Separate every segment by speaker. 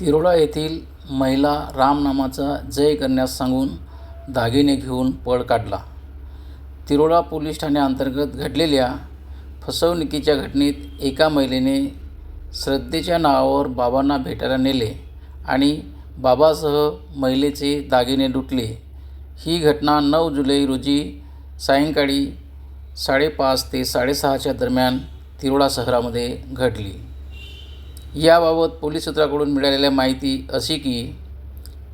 Speaker 1: तिरोडा येथील महिला रामनामाचा जय करण्यास सांगून दागिने घेऊन पळ काढला. तिरोडा पोलीस ठाण्याअंतर्गत घडलेल्या फसवणुकीच्या घटनेत एका महिलेने श्रद्धेच्या नावावर बाबांना भेटायला नेले आणि बाबासह महिलेचे दागिने लुटले. ही घटना नऊ जुलै रोजी सायंकाळी साडेपाच ते साडेसहाच्या दरम्यान तिरोडा शहरामध्ये घडली. याबाबत पोलीस सूत्राकडून मिळालेल्या माहिती अशी की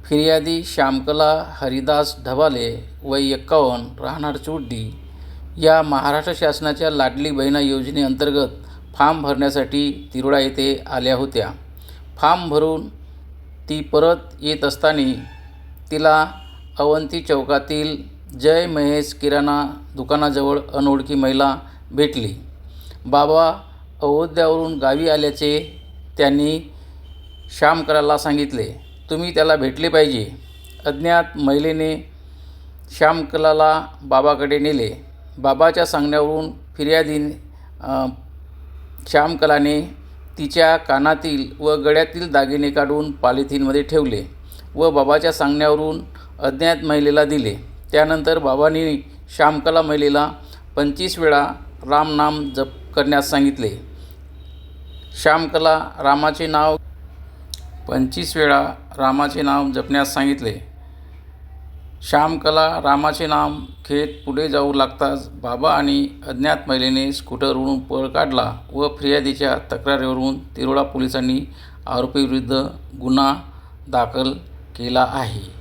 Speaker 1: फिर्यादी श्यामकला हरिदास ढबाले वय एक्कावन्न राहणार चोड्डी या महाराष्ट्र शासनाच्या लाडली बहिणा योजनेअंतर्गत फॉर्म भरण्यासाठी तिरोडा येथे आल्या होत्या. फॉर्म भरून ती परत येत असताना तिला अवंती चौकातील जय महेश किराणा दुकानाजवळ अनोळखी महिला भेटली. बाबा अयोध्यावरून गावी आल्याचे त्यांनी श्यामकलाला सांगितले तुम्ही त्याला भेटले पाहिजे. अज्ञात महिलेने श्यामकलाला बाबाकडे नेले. बाबाच्या सांगण्यावरून फिर्यादीन श्यामकलाने तिच्या कानातील व गळ्यातील दागिने काढून पॉलिथीनमध्ये ठेवले व बाबाच्या सांगण्यावरून अज्ञात महिलेला दिले. त्यानंतर बाबांनी श्यामकला महिलेला पंचवीस वेळा रामनाम जप करण्यास सांगितले. श्यामकला रामाचे नाव पंचवीस वेळा रामाचे नाव जपण्यास सांगितले. श्यामकला रामाचे नाम घेत पुढे जाऊ लागताच बाबा आणि अज्ञात महिलेने स्कूटरवरून पळ काढला व फिर्यादीच्या तक्रारीवरून तिरोडा पोलिसांनी आरोपीविरुद्ध गुन्हा दाखल केला आहे.